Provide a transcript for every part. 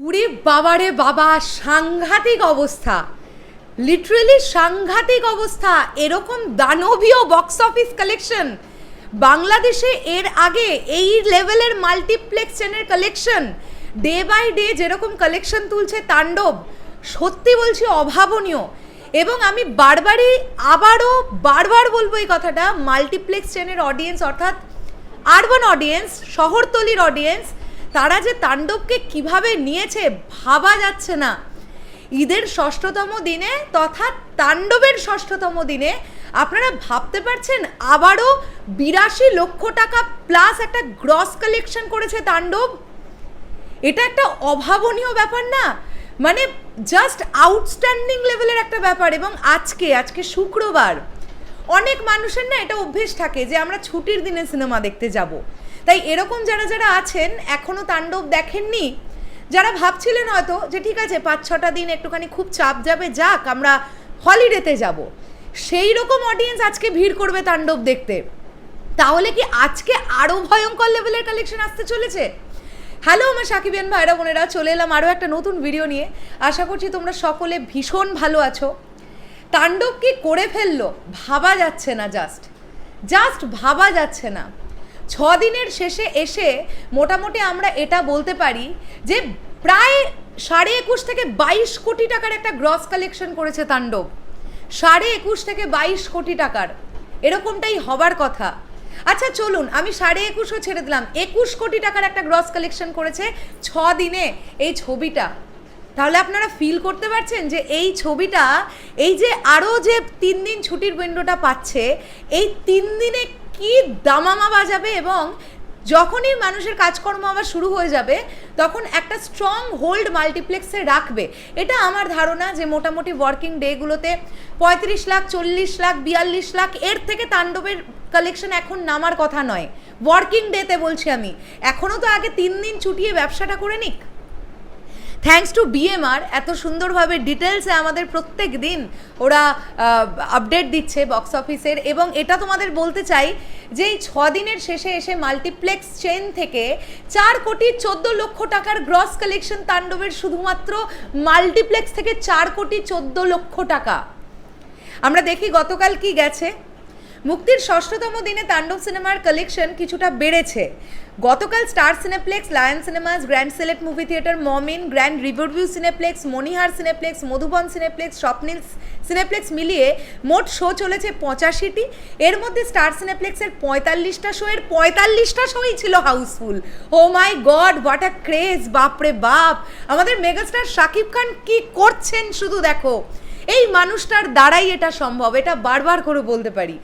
উরে বাবারে বাবা, সাংঘাতিক অবস্থা। লিটারেলি সাংঘাতিক অবস্থা, এরকম দানবীয় বক্স অফিস কালেকশন বাংলাদেশে এর আগে এই লেভেলের মাল্টিপ্লেক্স চেনের কালেকশন ডে বাই ডে যেরকম কালেকশন তুলছে তাণ্ডব, সত্যি বলছি অভাবনীয়। এবং আমি বারবারই, আবারও বারবার বলব এই কথাটা মাল্টিপ্লেক্স চেনের অডিয়েন্স অর্থাৎ আরবান অডিয়েন্স শহরতলির অডিয়েন্স তারা যে তাণ্ডবকে কীভাবে নিয়েছে ভাবা যাচ্ছে না। ঈদের ষষ্ঠতম দিনে তথা তাণ্ডবের ষষ্ঠতম দিনে আপনারা ভাবতে পারছেন, আবারও বিরাশি লক্ষ টাকা প্লাস একটা গ্রস কালেকশন করেছে তাণ্ডব? এটা একটা অভাবনীয় ব্যাপার না? মানে জাস্ট আউটস্ট্যান্ডিং লেভেলের একটা ব্যাপার এবং আজকে আজকে শুক্রবার। অনেক মানুষের না এটা অভ্যেস থাকে যে আমরা ছুটির দিনে সিনেমা দেখতে যাব। তাই এরকম যারা যারা আছেন এখনও তাণ্ডব দেখেননি, যারা ভাবছিলেন হয়তো যে ঠিক আছে, পাঁচ ছটা দিন একটুখানি খুব চাপ যাবে, যাক, আমরা হলিডেতে যাব। সেই রকম অডিয়েন্স আজকে ভিড় করবে তাণ্ডব দেখতে। তাহলে কি আজকে আরও ভয়ঙ্কর লেভেলের কালেকশন আসতে চলেছে? হ্যালো আমার সাকিবিয়ান ভাইরা, বোনেরা, চলে এলাম আরও একটা নতুন ভিডিও নিয়ে। আশা করছি তোমরা সকলে ভীষণ ভালো আছো। তাণ্ডব কি করে ফেলল? ভাবা যাচ্ছে না জাস্ট জাস্ট ভাবা যাচ্ছে না। দিনের শেষে এসে মোটামুটি আমরা এটা বলতে পারি যে প্রায় সাড়ে একুশ থেকে বাইশ কোটি টাকার একটা গ্রস কালেকশন করেছে তাণ্ডব। সাড়ে একুশ থেকে বাইশ কোটি টাকার। এরকমটাই হবার কথা। আচ্ছা চলুন, আমি সাড়ে একুশও ছেড়ে দিলাম। একুশ কোটি টাকার একটা গ্রস কালেকশন করেছে ছ দিনে এই ছবিটা। তাহলে আপনারা ফিল করতে পারছেন যে এই ছবিটা, এই যে আরও যে তিন দিন ছুটির উইন্ডোটা পাচ্ছে, এই তিন দিনে কি দামামা বাজাবে এবং যখনই মানুষের কাজকর্ম আবার শুরু হয়ে যাবে, তখন একটা স্ট্রং হোল্ড মাল্টিপ্লেক্সে রাখবে। এটা আমার ধারণা যে মোটামুটি ওয়ার্কিং ডেগুলোতে পঁয়ত্রিশ লাখ, চল্লিশ লাখ, বিয়াল্লিশ লাখ, এর থেকে তাণ্ডবের কালেকশন এখন নামার কথা নয়। ওয়ার্কিং ডেতে বলছি আমি। এখনও তো আগে তিন দিন ছুটিয়ে ব্যবসাটা করে নিক। থ্যাঙ্কস টু বিএমআর এত সুন্দরভাবে ডিটেলসে আমাদের প্রত্যেক দিন ওরা আপডেট দিচ্ছে বক্স অফিসের এবং এটা তোমাদের বলতে চাই যে এই ছ দিনের শেষে এসে মাল্টিপ্লেক্স চেন থেকে চার কোটি চোদ্দ লক্ষ টাকার গ্রস কালেকশন তাণ্ডবের শুধুমাত্র মাল্টিপ্লেক্স থেকে চার কোটি চোদ্দ লক্ষ টাকা। আমরা দেখি গতকাল কি গেছে। মুক্তির ষষ্ঠতম দিনে তাণ্ডব সিনেমার কালেকশন কিছুটা বেড়েছে। গতকাল Star Cineplex, Lion Cinemas, Grand Select movie theatre, Momin, Grand Riverview Cineplex Monihar Cineplex, Madhuban Cineplex, Swapnil Cineplex মিলিয়ে মোট শো চলেছে পঁচাশিটি। এর মধ্যে স্টার সিনেপ্লেক্সের পঁয়তাল্লিশটা শো, এর পঁয়তাল্লিশটা শোই ছিল house full. Oh my god what a craze বাপরে বাপ! আমাদের মেগাস্টার শাকিব খান কি করছেন শুধু দেখো। এই মানুষটার দ্বারাই এটা সম্ভব, এটা বারবার করে বলতে পারি।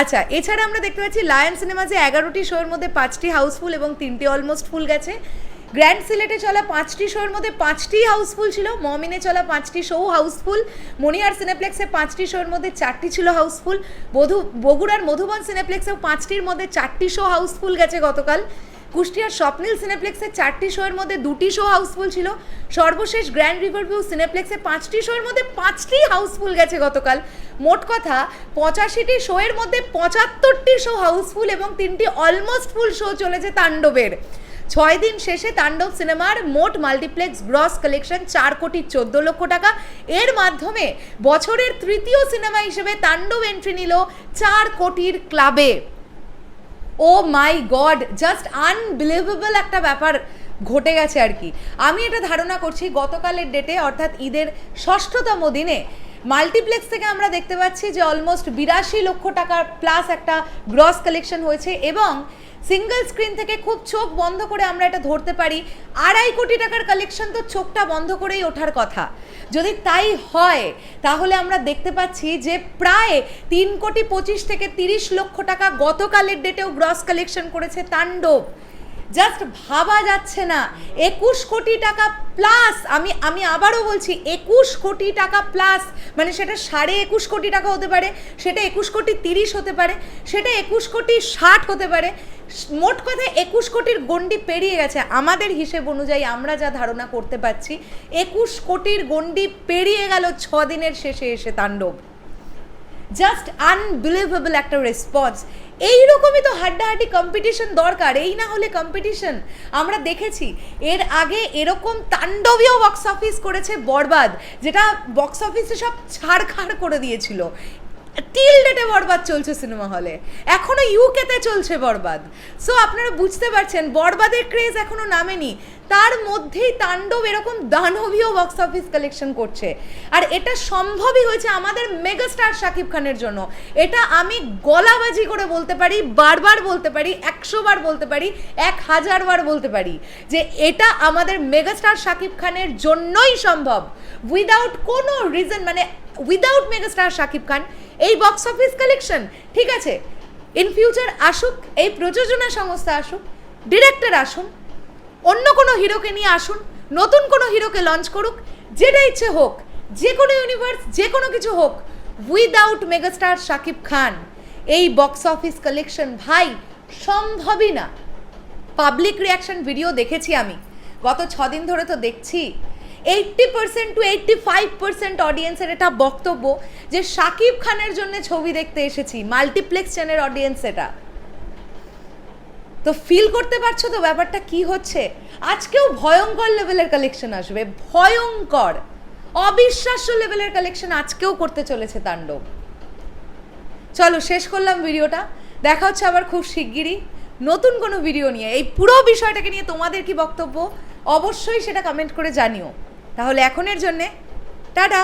আচ্ছা এছাড়া আমরা দেখতে পাচ্ছি লায়ন সিনেমাজে এগারোটি শোয়ের মধ্যে পাঁচটি হাউসফুল এবং তিনটি অলমোস্ট ফুল গেছে। গ্র্যান্ড সিলেটে চলা পাঁচটি শোয়ের মধ্যে পাঁচটি হাউসফুল ছিল, মমিনে চলা পাঁচটি শো হাউসফুল মনিহার সিনেপ্লেক্সে পাঁচটি শোয়ের মধ্যে চারটি ছিল হাউসফুল, বধু বগুড়ার মধুবন সিনেপ্লেক্সেও পাঁচটির মধ্যে চারটি শো হাউসফুল গেছে গতকাল। কুষ্টিয়ার স্বপ্নিল সিনেপ্লেক্সে চারটি শোয়ের মধ্যে দুটি শো হাউসফুল ছিল। সর্বশেষ গ্র্যান্ড রিভারভিউ সিনেপ্লেক্সে পাঁচটি শোয়ের মধ্যে পাঁচটি হাউসফুল গেছে গতকাল। মোট কথা, পঁচাশিটি শোয়ের মধ্যে পঁচাত্তরটি শো হাউসফুল এবং তিনটি অলমোস্ট ফুল শো চলেছে তাণ্ডবের। ছয় দিন শেষে তাণ্ডব সিনেমার মোট মাল্টিপ্লেক্স গ্রস কালেকশন চার কোটি চোদ্দ লক্ষ টাকা। এর মাধ্যমে বছরের তৃতীয় সিনেমা হিসেবে তাণ্ডব এন্ট্রি নিল চার কোটির ক্লাবে। Oh my god just unbelievable একটা ব্যাপার ঘটে গেছে আর কি। আমি এটা ধারণা করছি গতকালের ডেটে অর্থাৎ ঈদের ষষ্ঠতম দিনে মাল্টিপ্লেক্স থেকে আমরা দেখতে পাচ্ছি যে অলমোস্ট বিরাশি লক্ষ টাকার প্লাস একটা গ্রস কালেকশন হয়েছে এবং সিঙ্গেল স্ক্রিন থেকে খুব চোখ বন্ধ করে আমরা এটা ধরতে পারি। আড়াই কোটি টাকার কালেকশন তো চোখটা বন্ধ করেই ওঠার কথা। যদি তাই হয়, তাহলে আমরা দেখতে পাচ্ছি যে প্রায় তিন কোটি পঁচিশ থেকে তিরিশ লক্ষ টাকা গতকালের ডেটেও গ্রস কালেকশন করেছে তাণ্ডব। জাস্ট ভাবা যাচ্ছে না। একুশ কোটি টাকা প্লাস আমি আমি আবারও বলছি, একুশ কোটি টাকা প্লাস মানে সেটা সাড়ে একুশ কোটি টাকা হতে পারে, সেটা একুশ কোটি তিরিশ হতে পারে, সেটা একুশ কোটি ষাট হতে পারে, মোট কথা একুশ কোটির গণ্ডি পেরিয়ে গেছে। আমাদের হিসেব অনুযায়ী আমরা যা ধারণা করতে পারছি, একুশ কোটির গণ্ডি পেরিয়ে গেল ছ দিনের শেষে এসে তাণ্ডব। জাস্ট আনবিলিভেবল একটা রেসপন্স এইরকমই তো হাড্ডাহাড্ডি কম্পিটিশন দরকার, এই না হলে কম্পিটিশন আমরা দেখেছি, এর আগে এরকম তাণ্ডবীয় বক্স অফিস করেছে বরবাদ, যেটা বক্স অফিসে সব ছাড়খাড় করে দিয়েছিল। টিল ডেটে বরবাদ চলছে সিনেমা হলে এখনও ইউকেতে চলছে বরবাদ। সো আপনারা বুঝতে পারছেন, বরবাদের ক্রেজ এখনও নামেনি। তার মধ্যেই তাণ্ডব এরকম দানবীয় বক্স অফিস কালেকশন করছে। আর এটা সম্ভবই হয়েছে আমাদের মেগাস্টার শাকিব খানের জন্য। এটা আমি গলাবাজি করে বলতে পারি, বারবার বলতে পারি, একশো বার বলতে পারি, এক হাজার বার বলতে পারি যে এটা আমাদের মেগাস্টার শাকিব খানের জন্যই সম্ভব। উইদাউট কোনো রিজন মানে উইদাউট মেগাস্টার শাকিব খান এই বক্স অফিস কালেকশন ঠিক আছে? ইন ফিউচার আসুক, এই প্রযোজনা সংস্থা আসুক ডিরেক্টর আসুন, অন্য কোনো হিরোকে নিয়ে আসুন, নতুন কোনো হিরোকে লঞ্চ করুক, যেটা ইচ্ছে হোক, যে কোনো ইউনিভার্স যে কোনো কিছু হোক উইদাউট মেগাস্টার শাকিব খান এই বক্স অফিস কালেকশন ভাই সম্ভবই না। পাবলিক রিয়াকশন ভিডিও দেখেছি আমি। গত ছদিন ধরে তো দেখছি। Eighty percent to eighty five percent অডিয়েন্সের এটা বক্তব্য যে শাকিব খানের জন্য ছবি দেখতে এসেছি মাল্টিপ্লেক্স চ্যানেল অডিয়েন্স এটা। তো ফিল করতে পারছ তো ব্যাপারটা কি হচ্ছে? আজকেও ভয়ঙ্কর লেভেলের কালেকশন আসবে, ভয়ঙ্কর, অবিশ্বাস্য লেভেলের কালেকশন আজকেও করতে চলেছে তাণ্ডব। চলো, শেষ করলাম ভিডিওটা। দেখা হচ্ছে আবার খুব শিগগিরই। নতুন কোনো ভিডিও নিয়ে, এই পুরো বিষয়টাকে নিয়ে তোমাদের কি বক্তব্য? অবশ্যই সেটা কমেন্ট করে জানিও। তাহলে এখনের জন্যে। টাটা।